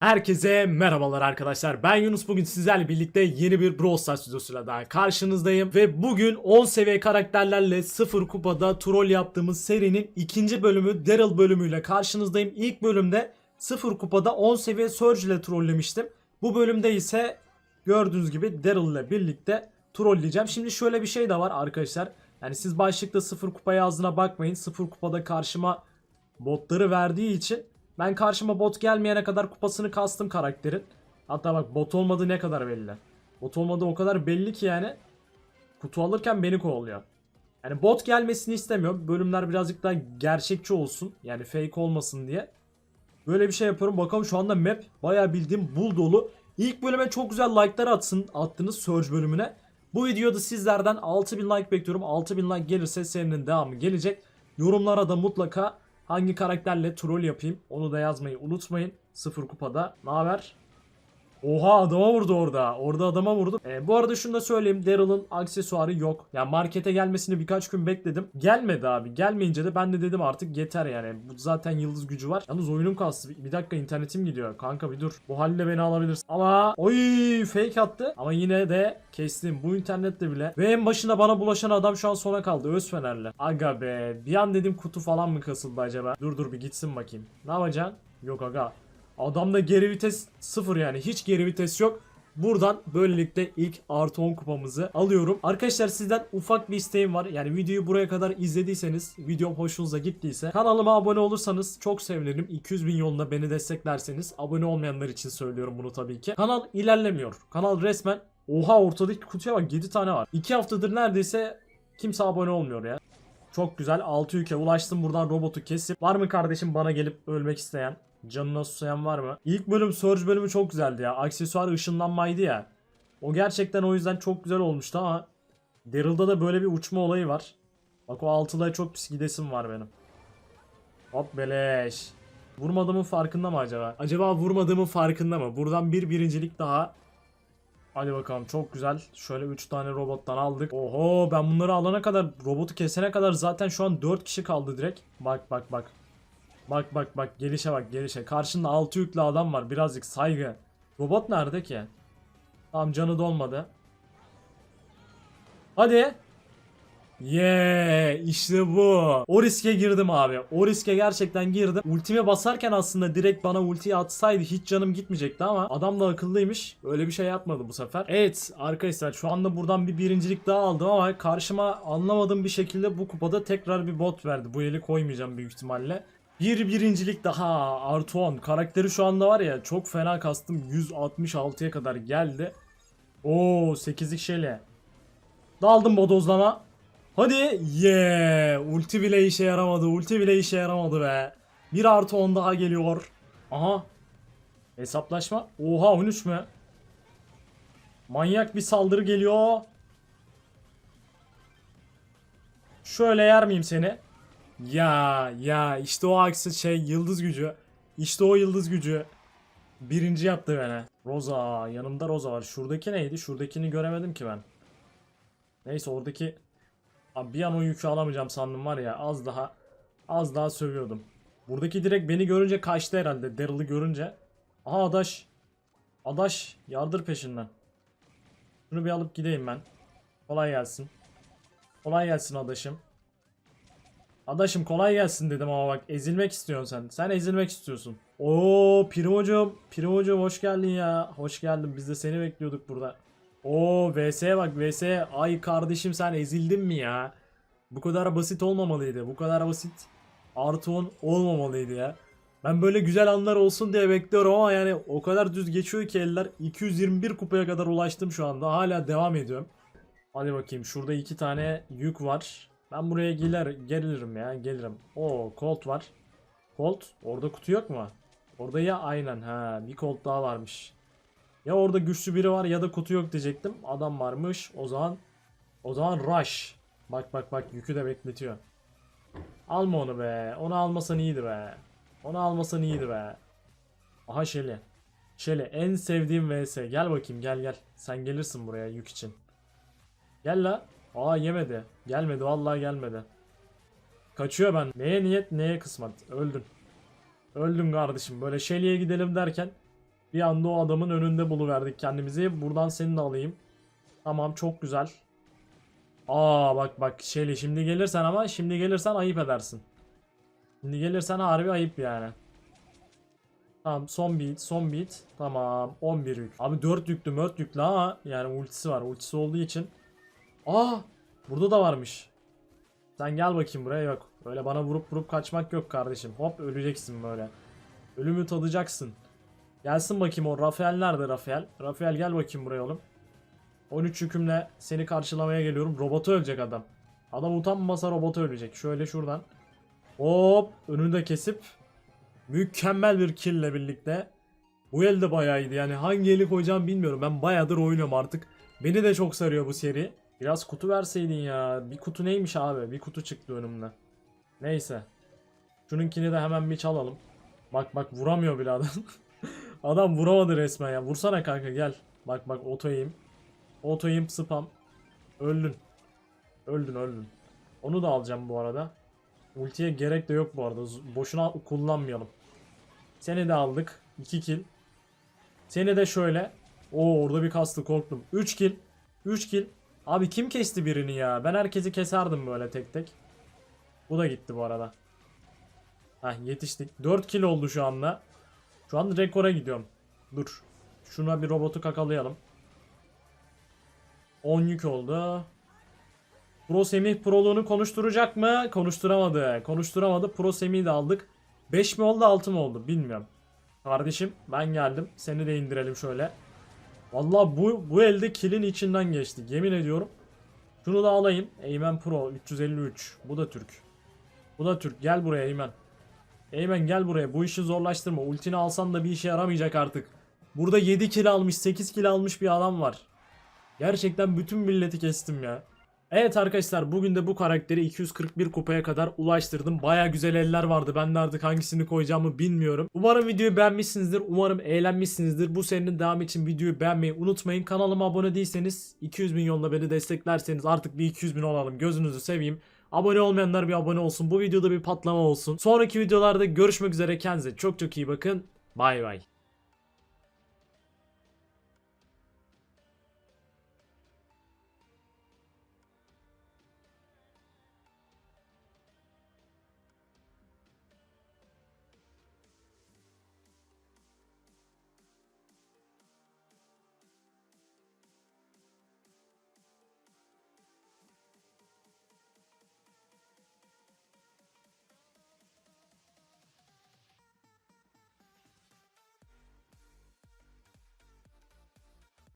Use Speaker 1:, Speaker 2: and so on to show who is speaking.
Speaker 1: Herkese merhabalar arkadaşlar. Ben Yunus. Bugün sizlerle birlikte yeni bir Brawl Stars videosuyla daha karşınızdayım. Ve bugün 10 seviye karakterlerle 0 kupada troll yaptığımız serinin ikinci bölümü Daryl bölümüyle karşınızdayım. İlk bölümde 0 kupada 10 seviye Surge ile trollemiştim. Bu bölümde ise gördüğünüz gibi Daryl ile birlikte trolleyeceğim. Şimdi şöyle bir şey de var arkadaşlar. Yani siz başlıkta 0 kupa yazdığına bakmayın. 0 kupada karşıma botları verdiği için ben karşıma bot gelmeyene kadar kupasını kastım karakterin. Hatta bak bot olmadığı ne kadar belli. Bot olmadığı o kadar belli ki yani kutu alırken beni kovalıyor. Yani bot gelmesini istemiyorum. Bölümler birazcık daha gerçekçi olsun. Yani fake olmasın diye. Böyle bir şey yapıyorum. Bakalım şu anda map bayağı bildiğim bul dolu. İlk bölüme çok güzel like'lar atsın. Attınız Surge bölümüne. Bu videoda sizlerden 6000 like bekliyorum. 6000 like gelirse serinin devamı gelecek. Yorumlara da mutlaka hangi karakterle troll yapayım onu da yazmayı unutmayın. Sıfır kupada. Ne haber? Oha adama vurdu orada. Orada adama vurdu. Ee, bu arada şunu da söyleyeyim. Daryl'ın aksesuarı yok. Yani markete gelmesini birkaç gün bekledim. Gelmedi abi. Gelmeyince de ben de dedim artık yeter yani. Bu zaten yıldız gücü var. Yalnız oyunum kastı. Bir dakika internetim gidiyor. Kanka bir dur. Bu halle beni alabilirsin. Ama oy fake attı. Ama yine de kestim. Bu internette bile. Ve en başına bana bulaşan adam şu an sona kaldı. Öz Fener'le. Aga be. Bir an dedim kutu falan mı kasıldı acaba? Dur dur bir gitsin bakayım. Ne yapacaksın? Yok aga. Adamda geri vites sıfır yani hiç geri vites yok. Buradan böylelikle ilk artı 10 kupamızı alıyorum. Arkadaşlar sizden ufak bir isteğim var. Yani videoyu buraya kadar izlediyseniz, videom hoşunuza gittiyse kanalıma abone olursanız çok sevinirim. 200 bin yolunda beni desteklerseniz abone olmayanlar için söylüyorum bunu tabii ki. Kanal ilerlemiyor. Kanal resmen Oha ortadaki kutuya bak 7 tane var. 2 haftadır neredeyse kimse abone olmuyor ya. Çok güzel 6 ülke ulaştım buradan robotu kesip. Var mı kardeşim bana gelip ölmek isteyen? Canına susayan var mı? İlk bölüm Surge bölümü çok güzeldi ya. Aksesuar ışınlanmaydı ya. O gerçekten o yüzden çok güzel olmuştu ama Daryl'da da böyle bir uçma olayı var. Bak o altılığa çok pis gidesim var benim. Hop beleş. Vurmadığımın farkında mı acaba? Acaba vurmadığımın farkında mı? Buradan bir birincilik daha. Hadi bakalım çok güzel. Şöyle 3 tane robottan aldık. Oho ben bunları alana kadar robotu kesene kadar zaten şu an 4 kişi kaldı direkt. Bak bak bak. Bak bak bak gelişe bak gelişe. Karşında 6 yüklü adam var. Birazcık saygı. Robot nerede ki? Tamam canı dolmadı. Hadi. Yeah işte bu. O riske girdim abi. O riske gerçekten girdim. Ultime basarken aslında direkt bana ultiyi atsaydı hiç canım gitmeyecekti ama adam da akıllıymış. Öyle bir şey yapmadı bu sefer. Evet arkadaşlar şu anda buradan bir birincilik daha aldım ama karşıma anlamadığım bir şekilde bu kupada tekrar bir bot verdi. Bu eli koymayacağım büyük ihtimalle. Bir birincilik daha artı 10. Karakteri şu anda var ya çok fena kastım. 166'ya kadar geldi. Oo 8'lik şeyle. Daldım bodozlama. Hadi yeah. Ulti bile işe yaramadı. Ulti bile işe yaramadı be. 1 artı 10 daha geliyor. Aha. Hesaplaşma. Oha 13 mü? Manyak bir saldırı geliyor. Şöyle yer miyim seni? Ya ya işte o aksi şey yıldız gücü. İşte o yıldız gücü. Birinci yaptı beni. Rosa yanımda Rosa var. Şuradaki neydi? Şuradakini göremedim ki ben. Neyse oradaki Abi bir an o yükü alamayacağım sandım var ya az daha az daha sövüyordum. Buradaki direkt beni görünce kaçtı herhalde Daryl'ı görünce. Aha Adaş. Adaş yardır peşinden. Şunu bir alıp gideyim ben. Kolay gelsin. Kolay gelsin Adaşım. Adaşım kolay gelsin dedim ama bak ezilmek istiyorsun sen. Sen ezilmek istiyorsun. Oo Primo'cum. Primo'cum hoş geldin ya. Hoş geldin. Biz de seni bekliyorduk burada. Oo VS'ye bak VS'ye. Ay kardeşim sen ezildin mi ya? Bu kadar basit olmamalıydı. Bu kadar basit artı 10 olmamalıydı ya. Ben böyle güzel anlar olsun diye bekliyorum ama yani o kadar düz geçiyor ki eller. 221 kupaya kadar ulaştım şu anda. Hala devam ediyorum. Hadi bakayım şurada iki tane yük var. Ben buraya gelir, gelirim ya gelirim. Oo Colt var. Colt orada kutu yok mu? Orada ya aynen ha bir Colt daha varmış. Ya orada güçlü biri var ya da kutu yok diyecektim. Adam varmış. O zaman o zaman rush. Bak bak bak yükü de bekletiyor. Alma onu be. Onu almasan iyiydi be. Onu almasan iyiydi be. Aha Shelly. Shelly en sevdiğim vs. Gel bakayım gel gel. Sen gelirsin buraya yük için. Gel la. Aa yemedi. Gelmedi vallahi gelmedi. Kaçıyor ben. Neye niyet neye kısmet. Öldün. Öldüm kardeşim. Böyle Shelly'e gidelim derken Bir anda o adamın önünde buluverdik kendimizi. Buradan seni de alayım. Tamam çok güzel. Aa bak bak Shelly şimdi gelirsen ama şimdi gelirsen ayıp edersin. Şimdi gelirsen harbi ayıp yani. Tamam son beat son beat. Tamam 11 yük. Abi 4 yüklü 4 yüklü ama yani ultisi var. Ultisi olduğu için. Aa burada da varmış. Sen gel bakayım buraya yok. Öyle bana vurup vurup kaçmak yok kardeşim. Hop öleceksin böyle. Ölümü tadacaksın. Gelsin bakayım o Rafael nerede Rafael? Rafael gel bakayım buraya oğlum. 13 yükümle seni karşılamaya geliyorum. Robotu ölecek adam. Adam utanmasa robotu ölecek. Şöyle şuradan. Hop önünü de kesip mükemmel bir kill ile birlikte. Bu el de bayağı iyiydi. Yani hangi eli koyacağım bilmiyorum. Ben bayağıdır oynuyorum artık. Beni de çok sarıyor bu seri. Biraz kutu verseydin ya. Bir kutu neymiş abi? Bir kutu çıktı önümde. Neyse. Şununkini de hemen bir çalalım. Bak bak vuramıyor bile adam. adam vuramadı resmen ya. Vursana kanka gel. Bak bak otoyim. Otoyim spam. Öldün. Öldün öldün. Onu da alacağım bu arada. Ultiye gerek de yok bu arada. Boşuna kullanmayalım. Seni de aldık. 2 kill. Seni de şöyle. Oo orada bir kastı korktum. 3 kill. 3 kill. Abi kim kesti birini ya? Ben herkesi keserdim böyle tek tek. Bu da gitti bu arada. Heh yetiştik. 4 kill oldu şu anda. Şu an rekora gidiyorum. Dur. Şuna bir robotu kakalayalım. 10 yük oldu. Pro Semih Proluğunu konuşturacak mı? Konuşturamadı. Konuşturamadı. Pro Semih'i de aldık. 5 mi oldu 6 mı oldu bilmiyorum. Kardeşim ben geldim. Seni de indirelim şöyle. Vallahi bu bu elde kilin içinden geçtik. Yemin ediyorum. Şunu da alayım. Eymen Pro 353. Bu da Türk. Bu da Türk. Gel buraya Eymen. Eymen gel buraya. Bu işi zorlaştırma. Ultini alsan da bir işe yaramayacak artık. Burada 7 kill almış, 8 kill almış bir adam var. Gerçekten bütün milleti kestim ya. Evet arkadaşlar bugün de bu karakteri 241 kupaya kadar ulaştırdım. Baya güzel eller vardı. Ben de artık hangisini koyacağımı bilmiyorum. Umarım videoyu beğenmişsinizdir. Umarım eğlenmişsinizdir. Bu serinin devamı için videoyu beğenmeyi unutmayın. Kanalıma abone değilseniz 200 bin yolla beni desteklerseniz artık bir 200 bin olalım. Gözünüzü seveyim. Abone olmayanlar bir abone olsun. Bu videoda bir patlama olsun. Sonraki videolarda görüşmek üzere. Kendinize çok çok iyi bakın. Bay bay.